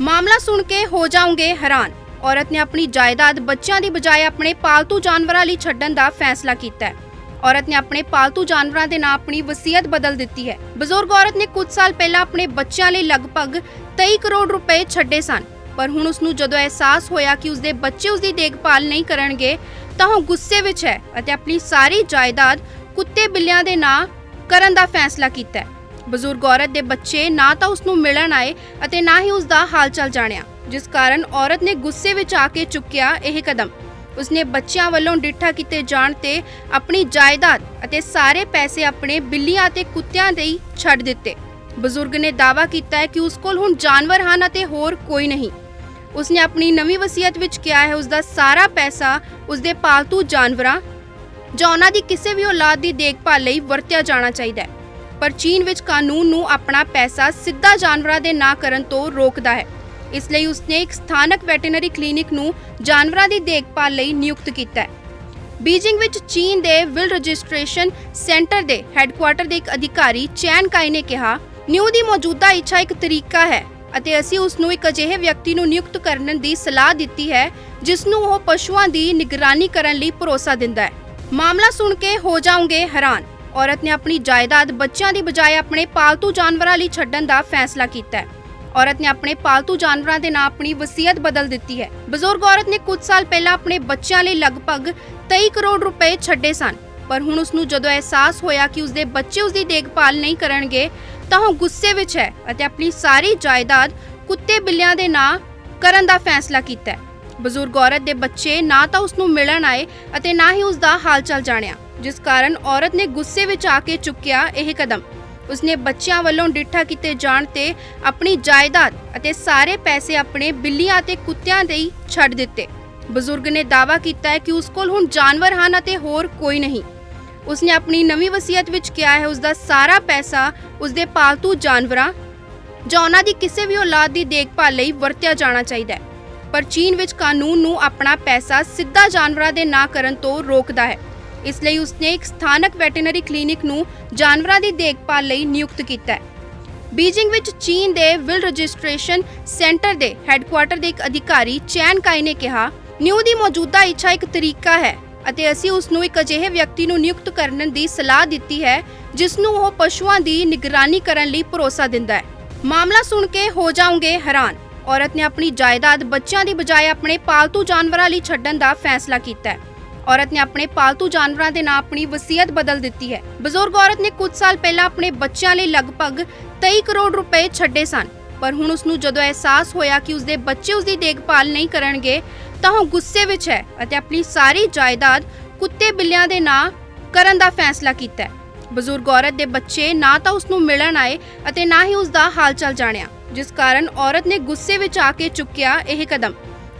ਮਾਮਲਾ ਸੁਣ ਕੇ ਹੋ ਜਾਓਗੇ ਹੈਰਾਨ। ਔਰਤ ਨੇ ਆਪਣੀ ਜਾਇਦਾਦ ਬੱਚਿਆਂ ਦੀ ਬਜਾਏ ਆਪਣੇ ਪਾਲਤੂ ਜਾਨਵਰਾਂ ਲਈ ਛੱਡਣ ਦਾ ਫੈਸਲਾ ਕੀਤਾ ਹੈ। ਔਰਤ ਨੇ ਆਪਣੇ ਪਾਲਤੂ ਜਾਨਵਰਾਂ ਦੇ ਨਾਂ ਆਪਣੀ ਵਸੀਅਤ ਬਦਲ ਦਿੱਤੀ ਹੈ। ਬਜ਼ੁਰਗ ਔਰਤ ਨੇ ਕੁਝ ਸਾਲ ਪਹਿਲਾਂ ਆਪਣੇ ਬੱਚਿਆਂ ਲਈ ਲਗਭਗ 23 ਕਰੋੜ ਰੁਪਏ ਛੱਡੇ ਸਨ। ਪਰ ਹੁਣ ਉਸ ਨੂੰ ਜਦੋਂ ਅਹਿਸਾਸ ਹੋਇਆ ਕਿ ਉਸਦੇ ਬੱਚੇ ਉਸਦੀ ਦੇਖਭਾਲ ਨਹੀਂ ਕਰਨਗੇ, ਤਾਂ ਉਹ ਗੁੱਸੇ ਵਿੱਚ ਹੈ ਅਤੇ ਆਪਣੀ ਸਾਰੀ ਜਾਇਦਾਦ ਕੁੱਤੇ ਬਿੱਲਿਆਂ ਦੇ ਨਾਂ ਕਰਨ ਦਾ ਫੈਸਲਾ ਕੀਤਾ ਹੈ। ਬਜ਼ੁਰਗ ਔਰਤ ਦੇ ਬੱਚੇ ਨਾ ਤਾਂ ਉਸ ਨੂੰ ਮਿਲਣ ਆਏ ਅਤੇ ਨਾ ਹੀ ਉਸ ਦਾ ਹਾਲਚਾਲ ਜਾਣਿਆ, ਜਿਸ ਕਾਰਨ ਔਰਤ ਨੇ ਗੁੱਸੇ ਵਿੱਚ ਆ ਕੇ ਚੁੱਕਿਆ ਇਹ ਕਦਮ। ਉਸਨੇ ਬੱਚਿਆਂ ਵੱਲੋਂ ਡਿੱਠਾ ਕੀਤੇ ਜਾਣ ਤੇ ਆਪਣੀ ਜਾਇਦਾਦ ਅਤੇ ਸਾਰੇ ਪੈਸੇ ਆਪਣੇ ਬਿੱਲੀਆਂ ਅਤੇ ਕੁੱਤਿਆਂ ਲਈ ਛੱਡ ਦਿੱਤੇ। ਬਜ਼ੁਰਗ ਨੇ ਦਾਅਵਾ ਕੀਤਾ ਹੈ ਕਿ ਉਸ ਕੋਲ ਹੁਣ ਜਾਨਵਰ ਹਨ ਅਤੇ ਹੋਰ ਕੋਈ ਨਹੀਂ। ਉਸਨੇ ਆਪਣੀ ਨਵੀਂ ਵਸੀਅਤ ਵਿੱਚ ਕਿਹਾ ਹੈ ਉਸ ਦਾ ਸਾਰਾ ਪੈਸਾ ਉਸਦੇ ਪਾਲਤੂ ਜਾਨਵਰਾਂ ਜਾਂ ਉਹਨਾਂ ਦੀ ਕਿਸੇ ਵੀ ਔਲਾਦ ਦੀ ਦੇਖਭਾਲ ਲਈ ਵਰਤਿਆ ਜਾਣਾ ਚਾਹੀਦਾ ਹੈ। ਪਰ ਚੀਨ ਵਿੱਚ ਕਾਨੂੰਨ ਨੂੰ ਆਪਣਾ ਪੈਸਾ ਸਿੱਧਾ ਜਾਨਵਰਾਂ ਦੇ ਨਾ ਕਰਨ ਤੋਂ ਰੋਕਦਾ ਹੈ। ਇਸ ਲਈ ਉਸਨੇ ਇੱਕ ਸਥਾਨਕ ਵੈਟਰਨਰੀ ਕਲੀਨਿਕ ਨੂੰ ਜਾਨਵਰਾਂ ਦੀ ਦੇਖਭਾਲ ਲਈ ਨਿਯੁਕਤ ਕੀਤਾ ਹੈ। ਬੀਜਿੰਗ ਵਿੱਚ ਚੀਨ ਦੇ ਵਿਲ ਰਜਿਸਟ੍ਰੇਸ਼ਨ ਸੈਂਟਰ ਦੇ ਹੈੱਡਕੁਆਰਟਰ ਦੇ ਇੱਕ ਅਧਿਕਾਰੀ ਚੈਨ ਕਾਈ ਨੇ ਕਿਹਾ, ਨਿਊ ਦੀ ਮੌਜੂਦਾ ਇੱਛਾ ਇੱਕ ਤਰੀਕਾ ਹੈ ਅਤੇ ਅਸੀਂ ਉਸ ਨੂੰ ਇੱਕ ਅਜਿਹੇ ਵਿਅਕਤੀ ਨੂੰ ਨਿਯੁਕਤ ਕਰਨ ਦੀ ਸਲਾਹ ਦਿੱਤੀ ਹੈ ਜਿਸ ਨੂੰ ਉਹ ਪਸ਼ੂਆਂ ਦੀ ਨਿਗਰਾਨੀ ਕਰਨ ਲਈ ਭਰੋਸਾ ਦਿੰਦਾ ਹੈ। ਮਾਮਲਾ ਸੁਣ ਕੇ ਹੋ ਜਾਓਗੇ ਹੈਰਾਨ। ਔਰਤ ਨੇ ਆਪਣੀ ਜਾਇਦਾਦ ਬੱਚਿਆਂ ਦੀ ਬਜਾਏ ਆਪਣੇ ਪਾਲਤੂ ਜਾਨਵਰਾਂ ਲਈ ਛੱਡਣ ਦਾ ਫੈਸਲਾ ਕੀਤਾ ਹੈ। ਔਰਤ ਨੇ ਆਪਣੇ ਪਾਲਤੂ ਜਾਨਵਰਾਂ ਦੇ ਨਾਂ ਆਪਣੀ ਵਸੀਅਤ ਬਦਲ ਦਿੱਤੀ ਹੈ। ਬਜ਼ੁਰਗ ਔਰਤ ਨੇ ਕੁਝ ਸਾਲ ਪਹਿਲਾਂ ਆਪਣੇ ਬੱਚਿਆਂ ਲਈ ਲਗਭਗ 23 ਕਰੋੜ ਰੁਪਏ ਛੱਡੇ ਸਨ। ਪਰ ਹੁਣ ਉਸ ਨੂੰ ਜਦੋਂ ਅਹਿਸਾਸ ਹੋਇਆ ਕਿ ਉਸਦੇ ਬੱਚੇ ਉਸਦੀ ਦੇਖਭਾਲ ਨਹੀਂ ਕਰਨਗੇ, ਤਾਂ ਉਹ ਗੁੱਸੇ ਵਿੱਚ ਹੈ ਅਤੇ ਆਪਣੀ ਸਾਰੀ ਜਾਇਦਾਦ ਕੁੱਤੇ ਬਿੱਲਿਆਂ ਦੇ ਨਾਂ ਕਰਨ ਦਾ ਫੈਸਲਾ ਕੀਤਾ ਹੈ। ਬਜ਼ੁਰਗ ਔਰਤ ਦੇ ਬੱਚੇ ਨਾ ਤਾਂ ਉਸ ਨੂੰ ਮਿਲਣ ਆਏ ਅਤੇ ਨਾ ਹੀ ਉਸ ਦਾ ਹਾਲਚਾਲ ਜਾਣਿਆ। ਜਿਸ ਕਾਰਨ ਔਰਤ ਨੇ ਗੁੱਸੇ ਵਿੱਚ ਆ ਕੇ ਚੁੱਕਿਆ ਇਹ ਕਦਮ। ਉਸਨੇ ਬੱਚਿਆਂ ਵੱਲੋਂ ਡਿੱਠਾ ਕੀਤੇ ਜਾਣ ਤੇ ਆਪਣੀ ਜਾਇਦਾਦ ਅਤੇ ਸਾਰੇ ਪੈਸੇ ਆਪਣੇ ਬਿੱਲੀਆਂ ਅਤੇ ਕੁੱਤਿਆਂ ਦੇ ਹੀ ਛੱਡ ਦਿੱਤੇ। ਬਜ਼ੁਰਗ ਨੇ ਦਾਅਵਾ ਕੀਤਾ ਹੈ ਕਿ ਉਸ ਕੋਲ ਹੁਣ ਜਾਨਵਰ ਹਨ ਅਤੇ ਹੋਰ ਕੋਈ ਨਹੀਂ। ਉਸਨੇ ਆਪਣੀ ਨਵੀਂ ਵਸੀਅਤ ਵਿੱਚ ਕਿਹਾ ਹੈ ਉਸ ਦਾ ਸਾਰਾ ਪੈਸਾ ਉਸਦੇ ਪਾਲਤੂ ਜਾਨਵਰਾਂ ਜਾਂ ਉਹਨਾਂ ਦੀ ਕਿਸੇ ਵੀ ਔਲਾਦ ਦੀ ਦੇਖਭਾਲ ਲਈ ਵਰਤਿਆ ਜਾਣਾ ਚਾਹੀਦਾ ਹੈ। ਪਰ ਚੀਨ ਵਿੱਚ ਕਾਨੂੰਨ ਨੂੰ ਆਪਣਾ ਪੈਸਾ ਸਿੱਧਾ ਜਾਨਵਰਾਂ ਦੇ ਨਾ ਕਰਨ ਤੋਂ ਰੋਕਦਾ ਹੈ। ਇਸ ਲਈ ਉਸਨੇ ਇੱਕ ਸਥਾਨਕ ਵੈਟਰਨਰੀ ਕਲੀਨਿਕ ਨੂੰ ਜਾਨਵਰਾਂ ਦੀ ਦੇਖਭਾਲ ਲਈ ਨਿਯੁਕਤ ਕੀਤਾ ਹੈ। ਬੀਜਿੰਗ ਵਿੱਚ ਚੀਨ ਦੇ ਵਿਲ ਰਜਿਸਟ੍ਰੇਸ਼ਨ ਸੈਂਟਰ ਦੇ ਹੈੱਡਕੁਆਰਟਰ ਦੇ ਇੱਕ ਅਧਿਕਾਰੀ ਚੈਨ ਕਾਈ ਨੇ ਕਿਹਾ, ਨਿਊ ਦੀ ਮੌਜੂਦਾ ਇੱਛਾ ਇੱਕ ਤਰੀਕਾ ਹੈ ਅਤੇ ਅਸੀਂ ਉਸ ਨੂੰ ਇੱਕ ਅਜਿਹੇ ਵਿਅਕਤੀ ਨੂੰ ਨਿਯੁਕਤ ਕਰਨ ਦੀ ਸਲਾਹ ਦਿੱਤੀ ਹੈ, ਜਿਸ ਨੂੰ ਉਹ ਪਸ਼ੂਆਂ ਦੀ ਨਿਗਰਾਨੀ ਕਰਨ ਲਈ ਭਰੋਸਾ ਦਿੰਦਾ ਹੈ। ਮਾਮਲਾ ਸੁਣ ਕੇ ਹੋ ਜਾਓਗੇ ਹੈਰਾਨ। ਔਰਤ ਨੇ ਆਪਣੀ ਜਾਇਦਾਦ ਬੱਚਿਆਂ ਦੀ ਬਜਾਏ ਆਪਣੇ ਪਾਲਤੂ ਜਾਨਵਰਾਂ ਲਈ ਛੱਡਣ ਦਾ ਫੈਸਲਾ ਕੀਤਾ ਹੈ। ਔਰਤ ਨੇ ਆਪਣੇ ਪਾਲਤੂ ਜਾਨਵਰਾਂ ਦੇ ਨਾਂ ਆਪਣੀ ਵਸੀਅਤ ਬਦਲ ਦਿੱਤੀ ਹੈ। ਬਜ਼ੁਰਗ ਔਰਤ ਨੇ ਕੁਝ ਸਾਲ ਪਹਿਲਾਂ ਆਪਣੇ ਬੱਚਿਆਂ ਲਈ ਲਗਭਗ 23 ਕਰੋੜ ਰੁਪਏ ਛੱਡੇ ਸਨ। ਪਰ ਹੁਣ ਉਸ ਨੂੰ ਜਦੋਂ ਅਹਿਸਾਸ ਹੋਇਆ ਕਿ ਉਸਦੇ ਬੱਚੇ ਉਸਦੀ ਦੇਖਭਾਲ ਨਹੀਂ ਕਰਨਗੇ, ਤਾਂ ਉਹ ਗੁੱਸੇ ਵਿੱਚ ਹੈ ਅਤੇ ਆਪਣੀ ਸਾਰੀ ਜਾਇਦਾਦ ਕੁੱਤੇ ਬਿੱਲਿਆਂ ਦੇ ਨਾਂ ਕਰਨ ਦਾ ਫੈਸਲਾ ਕੀਤਾ ਬਜ਼ੁਰਗ ਔਰਤ ਦੇ ਬੱਚੇ ਨਾ ਤਾਂ ਉਸ ਨੂੰ ਮਿਲਣ ਆਏ ਅਤੇ ਨਾ ਹੀ ਉਸ ਦਾ ਹਾਲਚਾਲ ਜਾਣਿਆ, ਜਿਸ ਕਾਰਨ ਔਰਤ ਨੇ ਗੁੱਸੇ ਵਿੱਚ ਆ ਕੇ ਚੁੱਕਿਆ ਇਹ ਕਦਮ।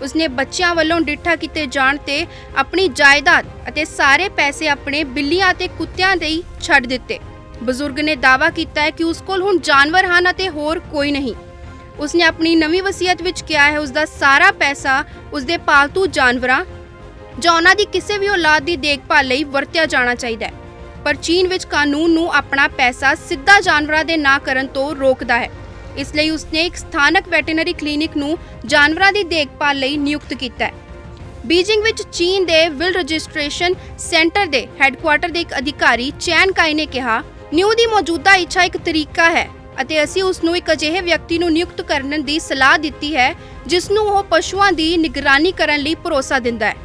ਉਸਨੇ ਬੱਚਿਆਂ ਵੱਲੋਂ ਡਿੱਠਾ ਕੀਤੇ ਜਾਣ ਤੇ ਆਪਣੀ ਜਾਇਦਾਦ ਅਤੇ ਸਾਰੇ ਪੈਸੇ ਆਪਣੇ ਬਿੱਲੀਆਂ ਅਤੇ ਕੁੱਤਿਆਂ ਦੇ ਹੀ ਛੱਡ ਦਿੱਤੇ। ਬਜ਼ੁਰਗ ਨੇ ਦਾਅਵਾ ਕੀਤਾ ਹੈ ਕਿ ਉਸ ਕੋਲ ਹੁਣ ਜਾਨਵਰ ਹਨ ਅਤੇ ਹੋਰ ਕੋਈ ਨਹੀਂ। ਉਸਨੇ ਆਪਣੀ ਨਵੀਂ ਵਸੀਅਤ ਵਿੱਚ ਕਿਹਾ ਹੈ ਉਸ ਦਾ ਸਾਰਾ ਪੈਸਾ ਉਸਦੇ ਪਾਲਤੂ ਜਾਨਵਰਾਂ ਜਾਂ ਉਹਨਾਂ ਦੀ ਕਿਸੇ ਵੀ ਔਲਾਦ ਦੀ ਦੇਖਭਾਲ ਲਈ ਵਰਤਿਆ ਜਾਣਾ ਚਾਹੀਦਾ ਹੈ। ਪਰ ਚੀਨ ਵਿੱਚ ਕਾਨੂੰਨ ਨੂੰ ਆਪਣਾ ਪੈਸਾ ਸਿੱਧਾ ਜਾਨਵਰਾਂ ਦੇ ਨਾ ਕਰਨ ਤੋਂ ਰੋਕਦਾ ਹੈ। ਇਸ ਲਈ ਉਸਨੇ ਇੱਕ ਸਥਾਨਕ ਵੈਟਰਨਰੀ ਕਲੀਨਿਕ ਨੂੰ ਜਾਨਵਰਾਂ ਦੀ ਦੇਖਭਾਲ ਲਈ ਨਿਯੁਕਤ ਕੀਤਾ ਹੈ। ਬੀਜਿੰਗ ਵਿੱਚ ਚੀਨ ਦੇ ਵਿਲ ਰਜਿਸਟ੍ਰੇਸ਼ਨ ਸੈਂਟਰ ਦੇ ਹੈੱਡਕੁਆਰਟਰ ਦੇ ਇੱਕ ਅਧਿਕਾਰੀ ਚੈਨ ਕਾਈ ਨੇ ਕਿਹਾ, ਨਿਊ ਦੀ ਮੌਜੂਦਾ ਇੱਛਾ ਇੱਕ ਤਰੀਕਾ ਹੈ ਅਤੇ ਅਸੀਂ ਉਸ ਨੂੰ ਇੱਕ ਅਜਿਹੇ ਵਿਅਕਤੀ ਨੂੰ ਨਿਯੁਕਤ ਕਰਨ ਦੀ ਸਲਾਹ ਦਿੱਤੀ ਹੈ ਜਿਸ ਨੂੰ ਉਹ ਪਸ਼ੂਆਂ ਦੀ ਨਿਗਰਾਨੀ ਕਰਨ ਲਈ ਭਰੋਸਾ ਦਿੰਦਾ ਹੈ।